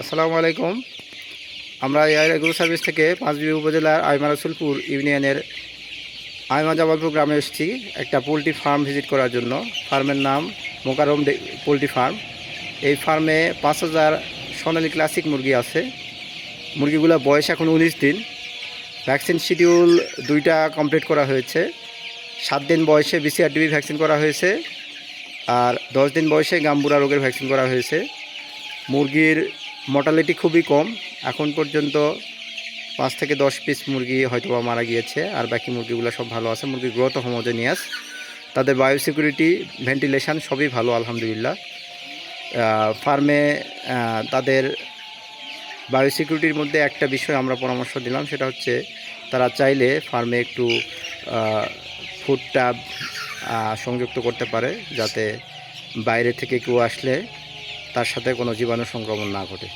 আসসালামু আলাইকুম। আমরা এয়ার এগ্রো সার্ভিস থেকে পাঁচবি উপজেলার আইমা রসুলপুর ইউনিয়নের আইমা জামালপুর গ্রামে এসেছি একটা পোলট্রি ফার্ম ভিজিট করার জন্য। ফার্মের নাম মোকারম পোলট্রি ফার্ম। এই ফার্মে পাঁচ হাজার সোনালি ক্লাসিক মুরগি আছে। মুরগিগুলোর বয়স এখন উনিশ দিন। ভ্যাকসিন শিডিউল দুইটা কমপ্লিট করা হয়েছে। সাত দিন বয়সে বিসিআরডিবি ভ্যাকসিন করা হয়েছে। আর দশ দিন বয়সে গাম্বুরা রোগের ভ্যাকসিন করা হয়েছে। মুরগির মর্টালিটি খুবই কম। এখন পর্যন্ত পাঁচ থেকে দশ পিস মুরগি হয়তো বা মারা গিয়েছে, আর বাকি মুরগিগুলো সব ভালো আছে। মুরগির গ্রোথ হোমোজেনিয়াস তাদের বায়োসিকিউরিটি ভেন্টিলেশান সবই ভালো, আলহামদুলিল্লাহ। ফার্মে তাদের বায়োসিকিউরিটির মধ্যে একটা বিষয় আমরা পরামর্শ দিলাম, সেটা হচ্ছে তারা চাইলে ফার্মে একটু ফুড ট্যাব সংযুক্ত করতে পারে, যাতে বাইরে থেকে কেউ আসলে তার সাথে কোনো জীবাণু সংক্রমণ না ঘটে।